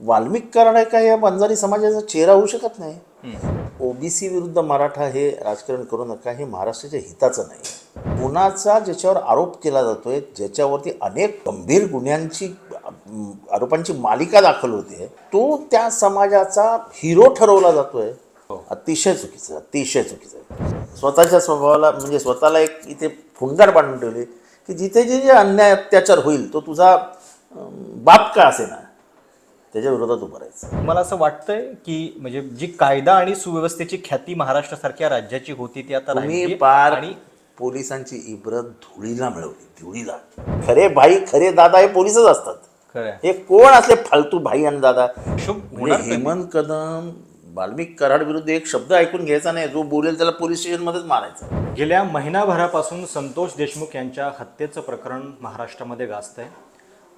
वाल्मिक कराड आहे का या बंजारी समाजाचा चेहरा होऊ शकत नाही. ओबीसी विरुद्ध मराठा हे राजकारण करू नका हे महाराष्ट्राच्या हिताचं नाही. गुन्हाचा ज्याच्यावर आरोप केला जातोय ज्याच्यावरती अनेक गंभीर गुन्ह्यांची आरोपांची मालिका दाखल होते तो त्या समाजाचा हिरो ठरवला जातोय. अतिशय चुकीचं अतिशय चुकीचं. आहे स्वतःच्या स्वभावाला म्हणजे स्वतःला एक इथे फुंगार बांधून ठेवले की जिथे जे जे अन्याय अत्याचार होईल तो तुझा बाप का असे ना त्याच्या विरोधात उभं राहायचं. मला असं वाटतंय की म्हणजे जी कायदा आणि सुव्यवस्थेची ख्याती महाराष्ट्रासारख्या राज्याची होती ती आता तुम्ही राहिली पार आणि पोलिसांची इब्रत धुळीला मिळवली धुळीला. खरे भाई खरे दादा हे पोलिसच असतात. खरं. हे कोण असले फालतू भाई आणि दादा? शुभ म्हणजे कधी? हेमंत कदम वाल्मिक कराड विरुद्ध एक शब्द ऐकून घ्यायचा नाही जो बोलेल त्याला पोलीस स्टेशन मध्येच मारायचा. गेल्या महिनाभरापासून संतोष देशमुख यांच्या हत्येचं प्रकरण महाराष्ट्रामध्ये गाजतंय.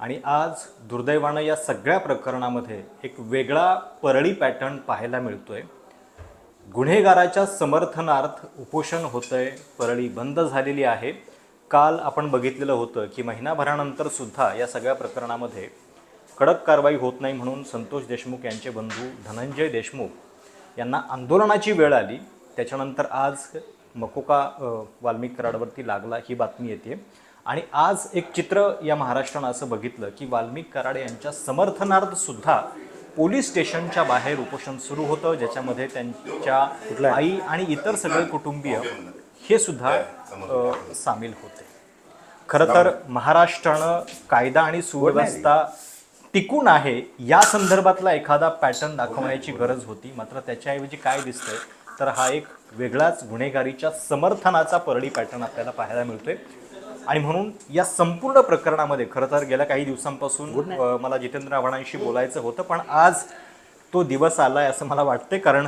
आणि आज दुर्दैवानं या सगळ्या प्रकरणामध्ये एक वेगळा परळी पॅटर्न पाहायला मिळतोय. गुन्हेगाराच्या समर्थनार्थ उपोषण होतंय परळी बंद झालेली आहे. काल आपण बघितलेलं होतं की महिनाभरानंतर सुद्धा या सगळ्या प्रकरणामध्ये कडक कारवाई होत नाही म्हणून संतोष देशमुख यांचे बंधू धनंजय देशमुख यांना आंदोलनाची वेळ आली. त्याच्यानंतर आज मकोका वाल्मिक कराडवरती लागला ही बातमी येते. आणि आज एक चित्र या महाराष्ट्रानं असं बघितलं की वाल्मिक कराड यांच्या समर्थनार्थ सुद्धा पोलीस स्टेशनच्या बाहेर उपोषण सुरू होतं ज्याच्यामध्ये त्यांच्या आई आणि इतर सगळे कुटुंबीय हे सुद्धा सामील होते. खरं तर महाराष्ट्रानं कायदा आणि सुव्यवस्था टिकून आहे या संदर्भातला एखादा पॅटर्न दाखवण्याची गरज होती मात्र त्याच्याऐवजी काय दिसतंय तर हा एक वेगळाच गुन्हेगारीच्या समर्थनाचा परळी पॅटर्न आपल्याला पाहायला मिळतोय. आणि म्हणून या संपूर्ण प्रकरणामध्ये खरं तर गेल्या काही दिवसांपासून अ, मला जितेंद्र आव्हाडांशी बोलायचं होतं पण आज तो दिवस आलाय असं मला वाटतंय कारण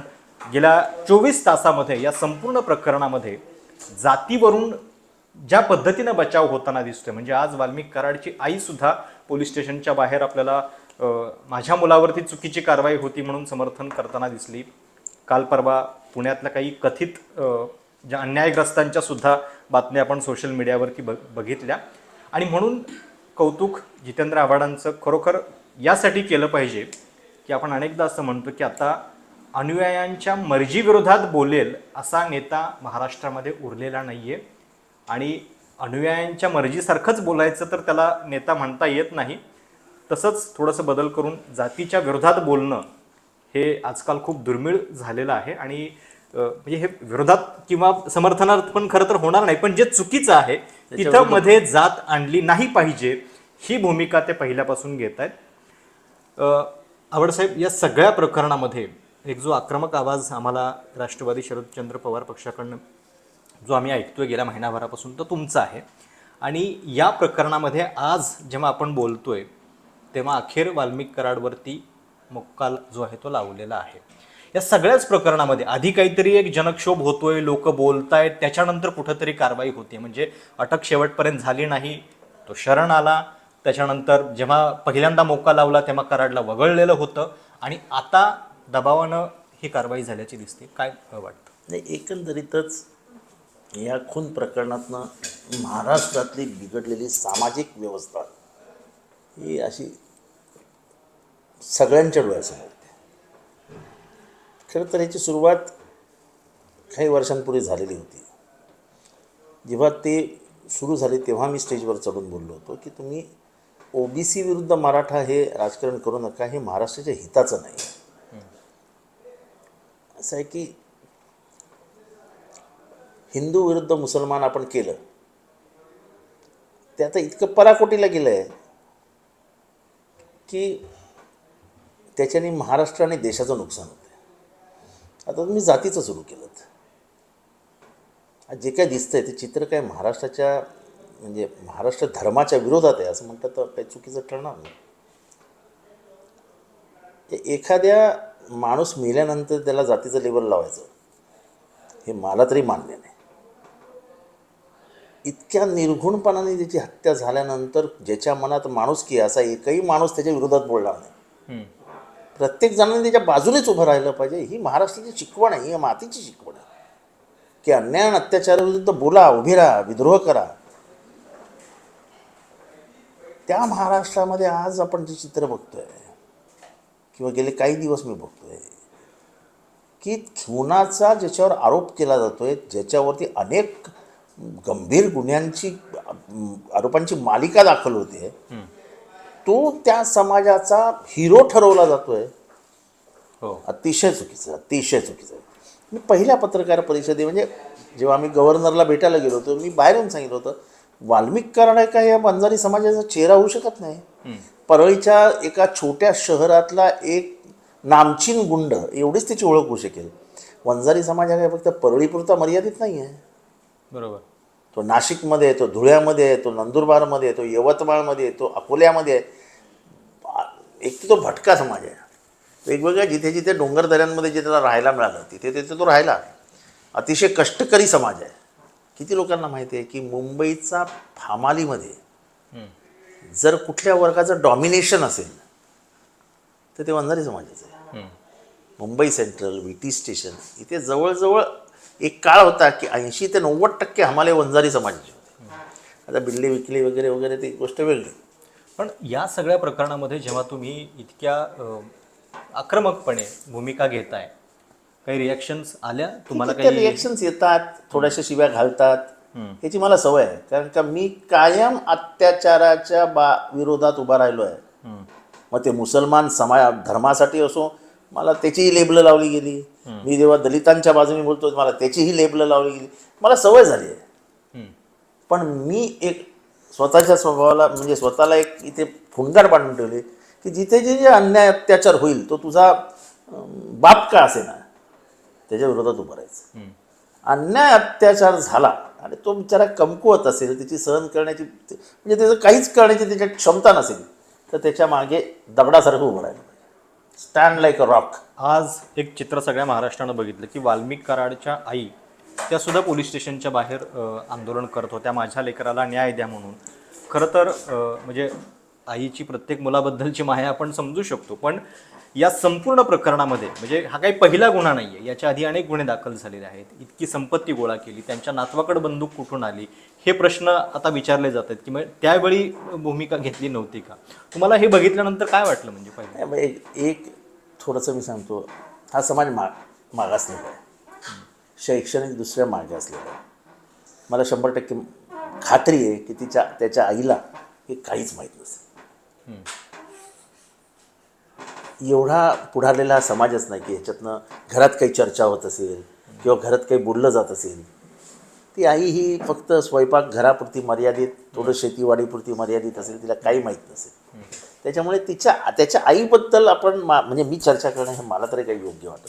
गेल्या चोवीस तासामध्ये या संपूर्ण प्रकरणामध्ये जातीवरून ज्या पद्धतीनं बचाव होताना दिसतोय म्हणजे आज वाल्मिक कराडची आई सुद्धा पोलीस स्टेशनच्या बाहेर आपल्याला अ, माझ्या मुलावरती चुकीची कारवाई होती म्हणून समर्थन करताना दिसली. काल परवा पुण्यातल्या काही कथित अ, ज्या अन्यायग्रस्तांच्या सुद्धा बातम्या आपण सोशल मीडियावरती बघ बघितल्या. आणि म्हणून कौतुक जितेंद्र आव्हाडांचं खरोखर यासाठी केलं पाहिजे की आपण अनेकदा असं म्हणतो की आता अनुयायांच्या मर्जीविरोधात बोलेल असा नेता महाराष्ट्रामध्ये उरलेला नाही आहे आणि अनुयायांच्या मर्जीसारखंच बोलायचं तर त्याला नेता म्हणता येत नाही. तसंच थोडंसं बदल करून जातीच्या विरोधात बोलणं हे आजकाल खूप दुर्मिळ झालेलं आहे. आणि म्हणजे हे विरोधात किंवा समर्थनार्थ पण खरं तर होणार नाही पण जे चुकीचं आहे तिथं मध्ये जात आणली नाही पाहिजे ही भूमिका ते पहिल्यापासून घेत आहेत. आवडसाहेब या सगळ्या प्रकरणामध्ये एक जो आक्रमक आवाज आम्हाला राष्ट्रवादी शरदचंद्र पवार पक्षाकडनं जो आम्ही ऐकतोय गेल्या महिनाभरापासून तो तुमचा आहे. आणि या प्रकरणामध्ये आज जेव्हा आपण बोलतोय तेव्हा अखेर वाल्मिक कराडवरती मोक्काल जो आहे तो लावलेला आहे. या सगळ्याच प्रकरणामध्ये आधी काहीतरी एक जनक्षोभ होतोय लोक बोलतायत त्याच्यानंतर कुठंतरी कारवाई होते. म्हणजे अटक शेवटपर्यंत झाली नाही तो शरण आला त्याच्यानंतर जेव्हा पहिल्यांदा मोका लावला तेव्हा कराडला वगळलेलं होतं आणि आता दबावानं ही कारवाई झाल्याची दिसते. काय वाटतं? नाही एकंदरीतच या खून प्रकरणातनं महाराष्ट्रातली बिघडलेली सामाजिक व्यवस्था ही अशी सगळ्यांच्या डोळ्यासमोर खरं तर याची सुरुवात काही वर्षांपूर्वी झालेली होती. जेव्हा ते सुरू झाले तेव्हा मी स्टेजवर चढून बोललो होतो की तुम्ही ओ बी सी विरुद्ध मराठा हे राजकारण करू नका हे महाराष्ट्राच्या हिताचं नाही. असं आहे की हिंदू विरुद्ध मुसलमान आपण केलं ते आता इतकं पराकोटीला गेलं आहे की त्याच्याने महाराष्ट्र आणि देशाचं नुकसान होतं. आता तुम्ही जातीचं सुरू केलं जे काय दिसतंय ते चित्र काय महाराष्ट्राच्या म्हणजे महाराष्ट्र धर्माच्या विरोधात आहे असं म्हणतात तर काही चुकीचं ठरणार नाही. एखाद्या माणूस मेल्यानंतर त्याला जातीचं लेबल लावायचं हे मला तरी मान्य नाही. इतक्या निर्घुणपणाने त्याची हत्या झाल्यानंतर ज्याच्या मनात माणूस की असा एकही माणूस त्याच्या विरोधात बोलणार नाही. प्रत्येक जणांनी त्याच्या बाजूनेच उभं राहिलं पाहिजे. ही महाराष्ट्राची शिकवण आहे ही मातीची शिकवण आहे. की अन्याय आणि अत्याचाराविरुद्ध बोला उभे राहा विद्रोह करा. त्या महाराष्ट्रामध्ये आज आपण जे चित्र बघतोय किंवा गेले काही दिवस मी बघतोय की खुनाचा ज्याच्यावर आरोप केला जातोय ज्याच्यावरती अनेक गंभीर गुन्ह्यांची आरोपांची मालिका दाखल होते. तो त्या समाजाचा हिरो ठरवला जातोय. हो. अतिशय चुकीचं अतिशय चुकीचं. मी पहिल्या पत्रकार परिषदे म्हणजे जेव्हा आम्ही गव्हर्नरला भेटायला गेलो होतो मी बाहेर येऊन सांगितलं होतं वाल्मिक कराड आहे का या बंजारी समाजाचा चेहरा होऊ शकत नाही? परळीच्या एका छोट्या शहरातला एक नामचीन गुंड एवढीच त्याची ओळख होऊ शकेल. वंजारी समाज हा काय फक्त परळीपुरता मर्यादित नाही आहे बरोबर. तो नाशिकमध्ये येतो धुळ्यामध्ये येतो नंदुरबारमध्ये येतो यवतमाळमध्ये येतो अकोल्यामध्ये एक तर तो भटका समाज आहे. वेगवेगळ्या जिथे जिथे डोंगर दऱ्यांमध्ये जिथे त्याला राहायला मिळालं तिथे तिथे तो राहिला. अतिशय कष्टकरी समाज आहे. किती लोकांना माहिती आहे की मुंबईचा फामालीमध्ये. जर कुठल्या वर्गाचं डॉमिनेशन असेल तर ते वंजारी समाजाचं आहे. Mumbai central V T station इथे जवळजवळ एक काळ होता की ऐंशी ते नव्वद टक्के हमाले वंजारी समाजाचे होते. आता बिल्ले विकले वगैरे वगैरे ती गोष्ट वेगळी. पण या सगळ्या प्रकरणामध्ये जेव्हा तुम्ही इतक्या आक्रमकपणे भूमिका घेताय काही रिॲक्शन्स आल्या? तुम्हाला काही रिॲक्शन्स येतात थोड्याशा शिव्या घालतात. ह्याची मला सवय आहे. कारण का मी कायम अत्याचाराच्या बा विरोधात उभा राहिलो आहे. मग ते मुसलमान समाज धर्मासाठी असो मला त्याचीही लेबलं लावली गेली. मी जेव्हा दलितांच्या बाजूने बोलतो मला त्याचीही लेबलं लावली गेली. मला सवय झाली आहे. पण मी एक स्वतःच्या स्वभावाला म्हणजे स्वतःला एक इथे फुंगार बांधून ठेवले की जिथे जे जे अन्याय अत्याचार होईल तो तुझा बाप का असे ना त्याच्या विरोधात उभं राहायचं. अन्याय अत्याचार झाला आणि तो बिचारा कमकुवत असेल त्याची सहन करण्याची म्हणजे त्याचं काहीच करण्याची त्याच्यात क्षमता नसेल तर त्याच्यामागे दगडासारखं उभं राहिलं. स्टँड लाईक अ रॉक आज एक चित्र सगळ्या महाराष्ट्रानं बघितलं की वाल्मिक कराडच्या आई त्या सुद्धा पोलीस स्टेशनच्या बाहेर अ, आंदोलन करत होत्या. माझ्या लेकराला न्याय द्या म्हणून. खरं तर अ, म्हणजे आईची प्रत्येक मुलाबद्दलची माया आपण समजू शकतो. पण या संपूर्ण प्रकरणामध्ये म्हणजे हा काही पहिला गुन्हा नाही आहे याच्या आधी अनेक गुन्हे दाखल झालेले आहेत. इतकी संपत्ती गोळा केली. त्यांच्या नातवाकडे बंदूक कुठून आली? हे प्रश्न आता विचारले जात आहेत की मग त्यावेळी भूमिका घेतली नव्हती का? तुम्हाला हे बघितल्यानंतर काय वाटलं म्हणजे पहिले? नाही, एक एक थोडंसं मी सांगतो. हा समाज मा मागासलेला आहे. शैक्षणिक दुसऱ्या मागे असलेला आहे. मला शंभर टक्के खात्री आहे की तिच्या त्याच्या आईला हे काहीच माहीत नसेल. एवढा पुढारलेला हा समाजच नाही की ह्याच्यातनं घरात काही चर्चा होत असेल किंवा घरात काही बोललं जात असेल. ती आई ही फक्त स्वयंपाक घरापुरती मर्यादित थोडं शेतीवाडीपुरती मर्यादित असेल तिला काही माहीत नसेल. त्याच्यामुळे तिच्या त्याच्या आईबद्दल आपण मा म्हणजे मी चर्चा करणं हे मला तरी काही योग्य वाटत.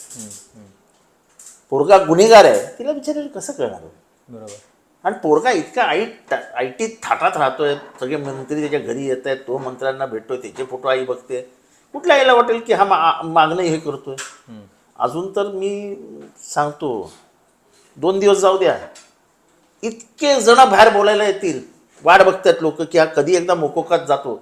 पोरगा गुन्हेगार आहे तिला विचारेल कसं कळणार बरोबर. आणि पोरगा इतका आई आय टीत थाटात राहतोय. सगळे मंत्री त्याच्या घरी येत आहेत. तो मंत्र्यांना भेटतोय. त्याचे फोटो आई बघते. कुठल्या आईला वाटेल की हा मा मागणं हे करतोय? अजून तर मी सांगतो दोन दिवस जाऊ द्या. इतके जण बाहेर बोलायला येतील. वाट बघतात लोक की हा कधी एकदा मोकोकात जातो.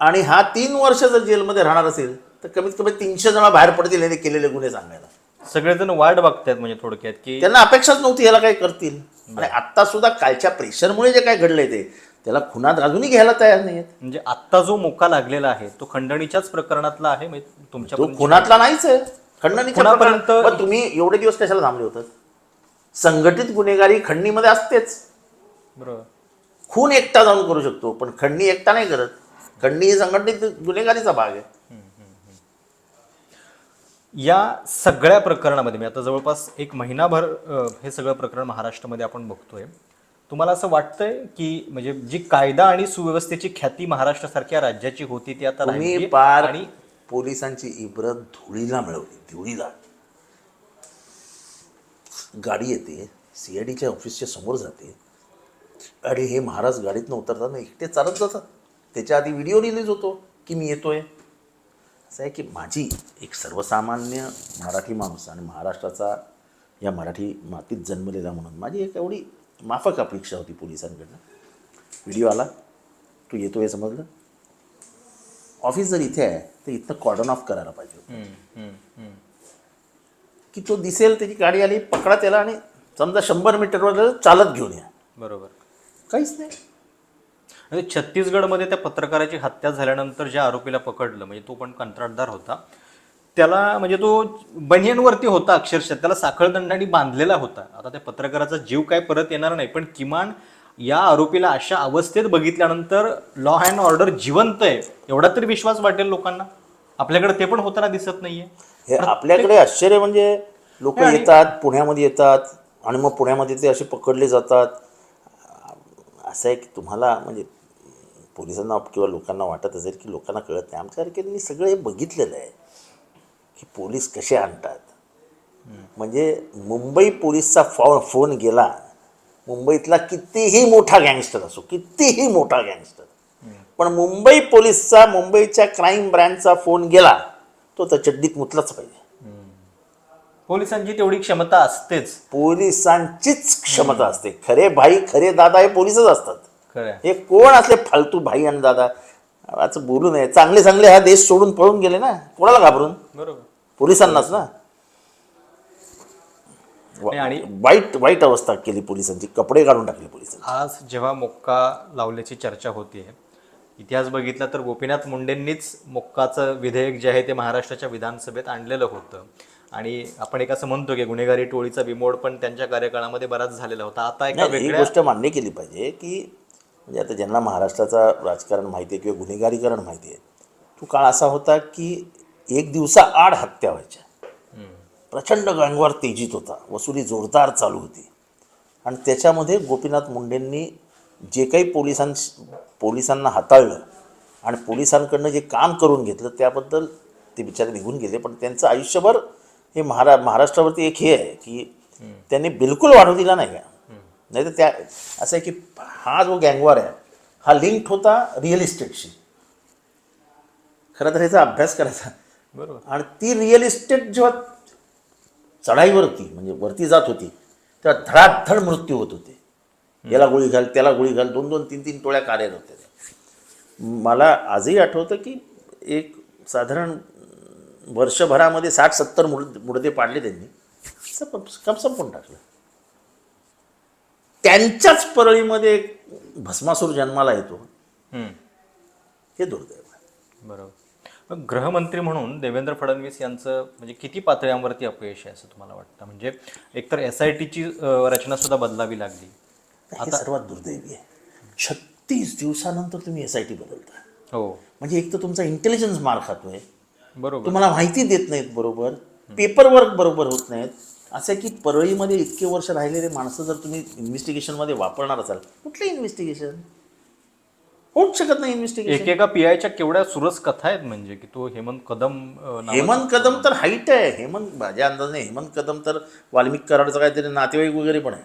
आणि हा तीन वर्ष जर जेलमध्ये राहणार असेल तर कमीत कमी तीनशे जण बाहेर पडतील याने केलेले गुन्हे सांगायला. सगळेजण वाट बघतायत म्हणजे थोडक्यात की त्यांना अपेक्षाच नव्हती याला काय करतील. आणि आत्ता सुद्धा कालच्या प्रेशरमुळे जे काय घडलंय ते त्याला खुनात अजूनही घ्यायला तयार नाहीयेत. म्हणजे आत्ता जो मोका लागलेला आहे तो खंडणीच्याच प्रकरणातला आहे म्हणजे तुमच्या तो खुनातला नाहीच आहे. खंडणीच्या पण तुम्ही एवढे दिवस कशाला थांबले होतात? संघटित गुन्हेगारी खंडणीमध्ये असतेच. बरोबर खून एकटा जाऊन करू शकतो पण खंडणी एकटा नाही करत. खंडणी ही संघटित गुन्हेगारीचा भाग आहे. या सगळ्या प्रकरणामध्ये मी आता जवळपास एक महिनाभर हे सगळं प्रकरण महाराष्ट्रामध्ये आपण बघतोय. तुम्हाला असं वाटतंय की म्हणजे जी कायदा आणि सुव्यवस्थेची ख्याती महाराष्ट्रासारख्या राज्याची होती ती आता पार आणि पोलिसांची इब्रत धुळीला मिळवली धुळीला. गाडी येते सी आय डीच्या ऑफिसच्या समोर जाते. आणि हे महाराज गाडीतनं उतरताना एकटे चालत जातात. त्याच्या आधी व्हिडिओ रिलीज होतो की मी येतोय? असं आहे की माझी एक सर्वसामान्य मराठी माणूस आणि महाराष्ट्राचा या मराठी मातीत जन्मलेला म्हणून माझी एक एवढी माफक अपेक्षा होती पोलिसांकडनं. व्हिडिओ आला. तू येतो हे समजलं? ऑफिस जर इथे आहे तर इथनं कॉर्डन ऑफ करायला पाहिजे. की तो दिसेल त्याची गाडी आली पकडा त्याला आणि समजा शंभर मीटरवर चालत घेऊन या. बरोबर. काहीच नाही. म्हणजे छत्तीसगडमध्ये त्या पत्रकाराची हत्या झाल्यानंतर ज्या आरोपीला पकडलं म्हणजे तो पण कंत्राटदार होता. त्याला म्हणजे तो बनियनवरती होता अक्षरशः. त्याला साखळदंडाने बांधलेला होता. आता त्या पत्रकाराचा जीव काय परत येणार नाही पण किमान या आरोपीला अशा अवस्थेत बघितल्यानंतर लॉ अँड ऑर्डर जिवंत आहे एवढा तरी विश्वास वाटेल लोकांना? आपल्याकडे ते पण होताना दिसत नाहीये. हे आपल्याकडे आश्चर्य म्हणजे लोक येतात पुण्यामध्ये येतात आणि मग पुण्यामध्ये ते असे पकडले जातात. असं आहे की तुम्हाला म्हणजे पोलिसांना किंवा लोकांना वाटत असेल की लोकांना कळत नाही. आमच्यासारख्यांनी सगळं हे बघितलेलं आहे की पोलीस कसे आणतात. म्हणजे मुंबई पोलीसचा फो फोन गेला मुंबईतला कितीही मोठा गँगस्टर असो कितीही मोठा गँगस्टर पण मुंबई पोलीसचा मुंबईच्या क्राईम ब्रँचचा फोन गेला तो तर चड्डीत मुतलाच पाहिजे. पोलिसांची तेवढी क्षमता असतेच. पोलिसांचीच क्षमता असते. खरे भाई खरे दादा हे पोलीसच असतात. हे कोण असले फालतू भाई आणि दादा? असं बोलू नये. चांगले चांगले हा देश सोडून पळून गेले ना. कोणाला घाबरून? बरोबर. पोलिसांनाच ना. आणि वाईट वाईट अवस्था केली पोलिसांची. कपडे काढून टाकले पोलिसांनी आज जेव्हा मोक्का लावल्याची चर्चा होतीये इतिहास बघितला तर गोपीनाथ मुंडेंनीच मोक्काचं विधेयक जे आहे ते महाराष्ट्राच्या विधानसभेत आणलेलं होतं. आणि आपण एक असं म्हणतो की गुन्हेगारी टोळीचा बिमोड पण त्यांच्या कार्यकाळामध्ये बराच झालेला होता. आता एका गोष्ट मान्य केली पाहिजे की म्हणजे आता ज्यांना महाराष्ट्राचा राजकारण माहिती आहे किंवा गुन्हेगारीकरण माहिती आहे तो काळ असा होता की एक दिवसा आड हत्या व्हायच्या. प्रचंड गंगवार तेजीत होता. वसुली जोरदार चालू होती. आणि त्याच्यामध्ये गोपीनाथ मुंडेंनी जे काही पोलिसां पोलिसांना हाताळलं आणि पोलिसांकडनं जे काम करून घेतलं त्याबद्दल ते बिचारे निघून गेले. पण त्यांचं आयुष्यभर हे महारा महाराष्ट्रावरती एक हे आहे की त्यांनी बिलकुल वाढू दिला नाही. का नाही तर त्या असं आहे की हा जो गँगवॉर आहे हा लिंक्ड होता रिअल इस्टेटशी. खरं तर ह्याचा अभ्यास करायचा. बरोबर. आणि ती रिअल इस्टेट जेव्हा चढाईवर होती म्हणजे वरती जात होती तेव्हा धडाधड मृत्यू होत होते. याला गोळी घाल त्याला गोळी घाल दोन दोन तीन तीन टोळ्या कार्यरत होत्या त्या. मला आजही आठवतं की एक साधारण वर्षभरामध्ये साठ सत्तर मुड मुडदे पाडले त्यांनी. संपून टाकलं. त्यांच्याच परळीमध्ये एक भस्मासूर जन्माला येतो. हे दुर्दैव आहे. बरोबर. गृहमंत्री म्हणून देवेंद्र फडणवीस यांचं म्हणजे किती पातळ्यांवरती अपयश आहे असं तुम्हाला वाटतं? म्हणजे एकतर एस आय टीची रचना सुद्धा बदलावी लागली. हे सर्वात दुर्दैवी आहे. छत्तीस दिवसानंतर तुम्ही एस आय टी बदलता हो. म्हणजे एक तर तुमचा इंटेलिजन्स मार खातोय. बरोबर. तुम्हाला माहिती देत नाहीत बरोबर. पेपर वर्क बरोबर होत नाहीत. असं आहे की परळीमध्ये इतके वर्ष राहिलेले माणसं जर तुम्ही इन्व्हेस्टिगेशनमध्ये वापरणार असाल कुठलं इन्व्हेस्टिगेशन होऊच शकत नाही इन्व्हेस्टिगेशन एकेका पी आयच्या केवढ्या सुरस कथा आहेत म्हणजे की तो हेमंत कदम अं, नावाचा- हेमंत कदम तर हाईट आहे. हेमंत माझ्या अंदाजाने हेमंत कदम तर वाल्मिक कराडचा काहीतरी नातेवाईक वगैरे पण आहे.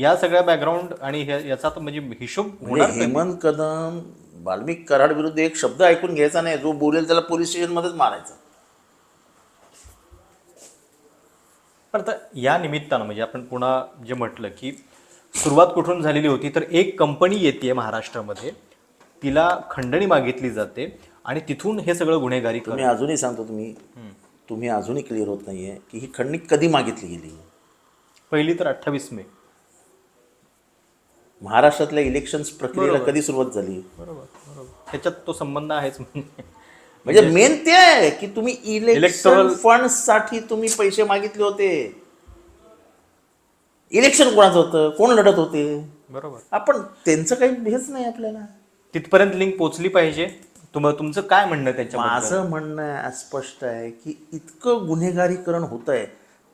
या सगळ्या बॅकग्राऊंड आणि हे- याचा तर म्हणजे हिशोब म्हणजे होणार कधी? हेमंत कदम वाल्मिक कराड विरुद्ध एक शब्द ऐकून घ्यायचा नाही. जो बोलेल त्याला पोलीस स्टेशनमध्येच मारायचा. पण आता या निमित्तानं म्हणजे आपण पुन्हा जे म्हटलं की सुरुवात कुठून झालेली होती तर एक कंपनी येते महाराष्ट्रामध्ये. तिला खंडणी मागितली जाते आणि तिथून हे सगळं गुन्हेगारी तुम्ही अजूनही सांगतो तुम्ही तुम्ही अजूनही क्लिअर होत नाहीये की ही खंडणी कधी मागितली गेली? पहिली तर अठ्ठावीस मे. महाराष्ट्रातल्या इलेक्शन प्रक्रियेला. कधी सुरुवात झाली? बरोबर बरोबर. ह्याच्यात तो संबंध आहेच. म्हणजे म्हणजे मेन ते आहे की तुम्ही इलेक्शन Electoral- फंडसाठी तुम्ही पैसे मागितले होते. इलेक्शन कोणाचं होतं? कोण लढत होते? बरोबर. आपण त्यांचं काही हेच नाही आपल्याला. तिथपर्यंत लिंक पोचली पाहिजे. तुम तुमचं काय म्हणणं त्याच्याबद्दल? माझं म्हणणं स्पष्ट आहे की इतकं गुन्हेगारीकरण होत आहे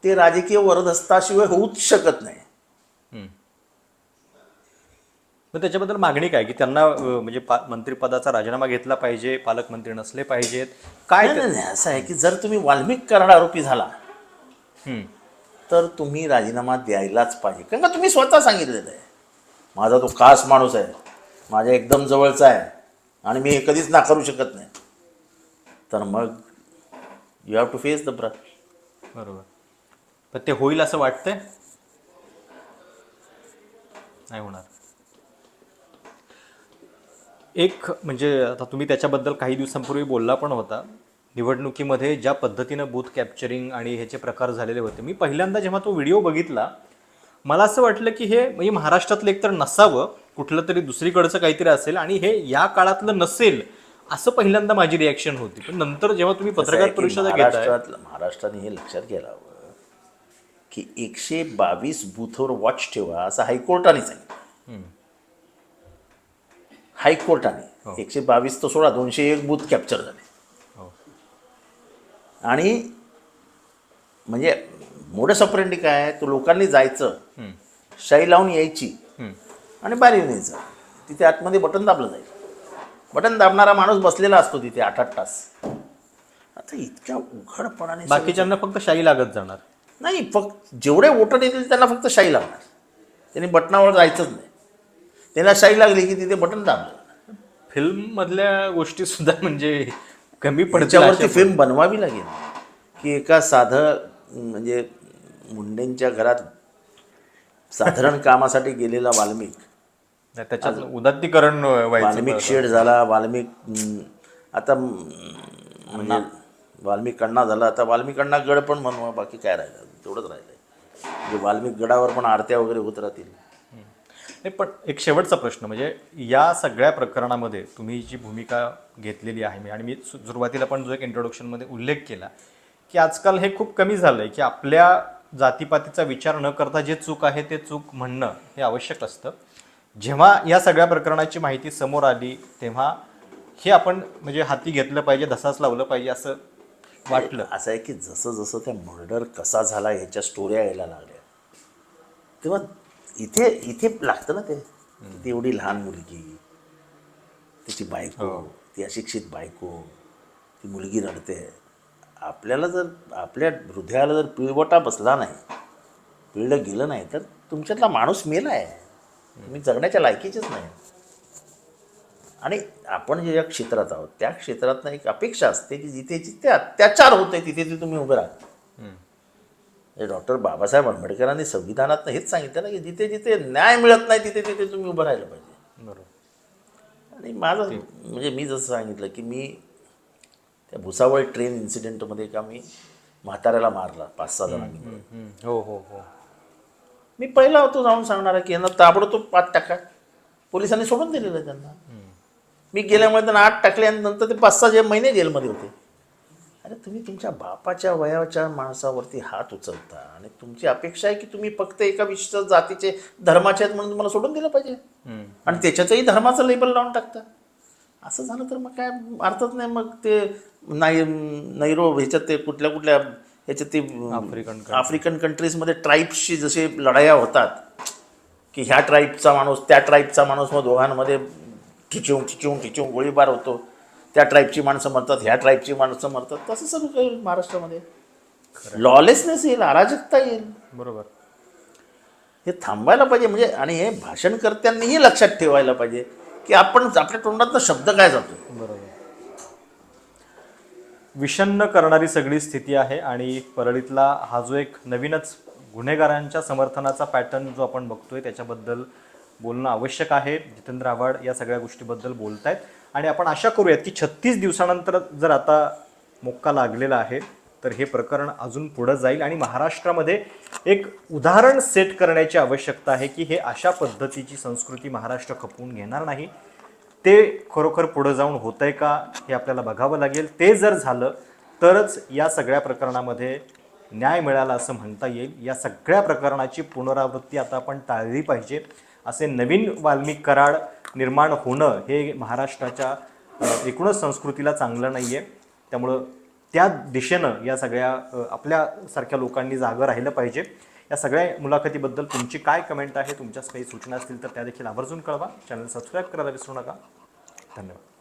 ते राजकीय वरदस्ताशिवाय होऊच शकत नाही हम्म. मग त्याच्याबद्दल मागणी काय? की त्यांना अं, म्हणजे पा मंत्रिपदाचा राजीनामा घेतला पाहिजे पालकमंत्री नसले पाहिजेत. काय नाही नाही, नाही असं आहे की जर तुम्ही वाल्मिक कराड आरोपी झाला हम्म. तर तुम्ही राजीनामा द्यायलाच पाहिजे. कारण का तुम्ही स्वतः सांगितलेलं आहे. माझा तो खास माणूस आहे. माझ्या एकदम जवळचा आहे. आणि मी हे कधीच नाकारू शकत नाही. तर मग you have to face the breath बरोबर. पण ते होईल असं वाटतंय? नाही होणार. एक म्हणजे आता तुम्ही त्याच्याबद्दल काही दिवसांपूर्वी बोलला पण होता. निवडणुकीमध्ये ज्या पद्धतीनं बूथ कॅप्चरिंग आणि ह्याचे प्रकार झालेले होते मी पहिल्यांदा जेव्हा तो व्हिडिओ बघितला मला असं वाटलं की हे म्हणजे महाराष्ट्रातलं एकतर नसावं कुठलं तरी दुसरीकडचं काहीतरी असेल आणि हे या काळातलं नसेल असं पहिल्यांदा माझी रिॲक्शन होती. पण नंतर जेव्हा तुम्ही पत्रकार परिषदा महाराष्ट्रातलं महाराष्ट्राने हे लक्षात घ्यायला हवं की एकशे बावीस बूथवर वॉच ठेवा असं हायकोर्टाने सांगितलं. हायकोर्टाने. एकशे बावीस तर सोळा दोनशे एक बूथ कॅप्चर झाले. हो. आणि म्हणजे मोडस ऑपरेंडी काय आहे? तो लोकांनी जायचं. शाई लावून यायची. आणि बाहेर येऊन यायचं. तिथे आतमध्ये बटन दाबलं जाईल. बटन दाबणारा माणूस बसलेला असतो तिथे आठ आठ तास. आता इतक्या उघडपणाने बाकीच्यांना फक्त शाई लागत जाणार. नाही फक्त जेवढे वोटर येतील त्यांना फक्त शाई लागणार. त्यांनी बटनावर जायचंच नाही. त्यांना शाई लागली की तिथे बटन दाबलं. फिल्म मधल्या गोष्टी सुद्धा म्हणजे कमी अशा- फिल्म बनवावी लागेल. की एका साधं म्हणजे मुंडेंच्या घरात साधारण कामासाठी गेलेला वाल्मिक. त्याच्यात उदात्तीकरण वाल्मिक शेड झाला वाल्मिक आता म्हणजे वाल्मिक कण्णा झाला आता वाल्मिक कण्णा गड पण म्हणू बाकी काय राहिलं? तेवढंच राहिलंय. म्हणजे वाल्मिक गडावर पण आरत्या वगैरे होत राहतील. नाही पण एक शेवटचा प्रश्न म्हणजे या सगळ्या प्रकरणामध्ये तुम्ही जी भूमिका घेतलेली आहे मी आणि मी सु- सुरुवातीला पण जो एक इंट्रोडक्शनमध्ये उल्लेख केला की आजकाल हे खूप कमी झालं आहे की आपल्या जातीपातीचा विचार न करता जे चूक आहे ते चूक म्हणणं हे आवश्यक असतं. जेव्हा या सगळ्या प्रकरणाची माहिती समोर आली तेव्हा हे आपण म्हणजे हाती घेतलं पाहिजे धसाच लावलं पाहिजे असं वाटलं. असं आहे की जसं जसं त्या मर्डर कसा झाला ह्याच्या स्टोऱ्या यायला लागल्या. तेव्हा इथे इथे लागतं ना ते. ती एवढी लहान मुलगी तिची बायको ती अशिक्षित बायको ती मुलगी रडते. आपल्याला जर आपल्या हृदयाला जर पिळवटा बसला नाही पिळलं गेलं नाही तर तुमच्यातला माणूस मेला आहे. तुम्ही जगण्याच्या लायकीचेच नाही. आणि आपण जे या क्षेत्रात आहोत त्या क्षेत्रातनं एक अपेक्षा असते की जिथे जिथे अत्याचार होते तिथे ते तुम्ही उभे राहा डॉक्टर बाबासाहेब आंबेडकरांनी संविधानात हेच सांगितलं ना की जिथे जिथे न्याय मिळत नाही तिथे तिथे तुम्ही उभं राहिलं पाहिजे. बरोबर. आणि माझं म्हणजे मी जसं सांगितलं की मी त्या भुसावळ ट्रेन इन्सिडेंटमध्ये का मी म्हाताऱ्याला मारला पाच सहा जणांनी. हो हो हो. मी पहिला होतो जाऊन सांगणारा की यांना ताबडतोब पाच टाका. पोलिसांनी सोडून दिलेलं त्यांना. मी गेल्यामुळे त्यांना आठ टाकले आणि नंतर ते पाच सहा जे महिने जेलमध्ये होते. अरे तुम्ही तुमच्या बापाच्या वयाच्या माणसावरती हात उचलता आणि तुमची अपेक्षा आहे की तुम्ही फक्त एका विशिष्ट जातीचे धर्माचे आहेत म्हणून तुम्हाला सोडून दिलं पाहिजे. आणि त्याच्यातही धर्माचं लेबल लावून टाकता. असं झालं तर मग काय अर्थच नाही. मग ते नाही नैरो ह्याच्यात ते कुठल्या कुठल्या ह्याच्यात ते आफ्रिकन आफ्रिकन कंट्रीजमध्ये ट्राईब्सची जसे लढाया होतात की ह्या ट्राईबचा माणूस त्या ट्राईबचा माणूस मग दोघांमध्ये ठिचून ठिचून ठिचून गोळीबार होतो. त्या ट्राईबची माणसं मरतात ह्या ट्राईबची माणसं मरतात तसं सगळं काही महाराष्ट्रामध्ये. लॉलेसनेस येईल अराजकता येईल. बरोबर. हे थांबायला पाहिजे म्हणजे आणि हे भाषणकर्त्यांनीही लक्षात ठेवायला पाहिजे की आपण आपल्या तोंडातनं शब्द काय जातो? बरोबर. विषण्ण करणारी सगळी स्थिती आहे आणि परळीतला हा जो एक नवीनच गुन्हेगारांच्या समर्थनाचा पॅटर्न जो आपण बघतोय त्याच्याबद्दल बोलणं आवश्यक आहे. जितेंद्र आव्हाड या सगळ्या गोष्टीबद्दल बोलतायत. आणि आपण आशा करूयात की छत्तीस दिवसानंतर जर आता मोक्का लागलेला आहे तर हे प्रकरण अजून पुढं जाईल. आणि महाराष्ट्रामध्ये एक उदाहरण सेट करण्याची आवश्यकता आहे की हे अशा पद्धतीची संस्कृती महाराष्ट्र खपवून घेणार नाही. ते खरोखर पुढं जाऊन होतं आहे का हे आपल्याला बघावं लागेल. ते जर झालं तरच या सगळ्या प्रकरणामध्ये न्याय मिळाला असं म्हणता येईल. या सगळ्या प्रकरणाची पुनरावृत्ती आता आपण टाळली पाहिजे. असे नवीन वाल्मिक कराड निर्माण होणं हे महाराष्ट्राच्या एकूणच संस्कृतीला चांगलं नाही आहे त्यामुळं त्या दिशेनं या सगळ्या आपल्यासारख्या लोकांनी जागं राहिलं पाहिजे. या सगळ्या मुलाखतीबद्दल तुमची काय कमेंट आहे तुमच्याच काही सूचना असतील तर त्या देखील आवर्जून कळवा. चॅनल सबस्क्राईब करायला विसरू नका. धन्यवाद.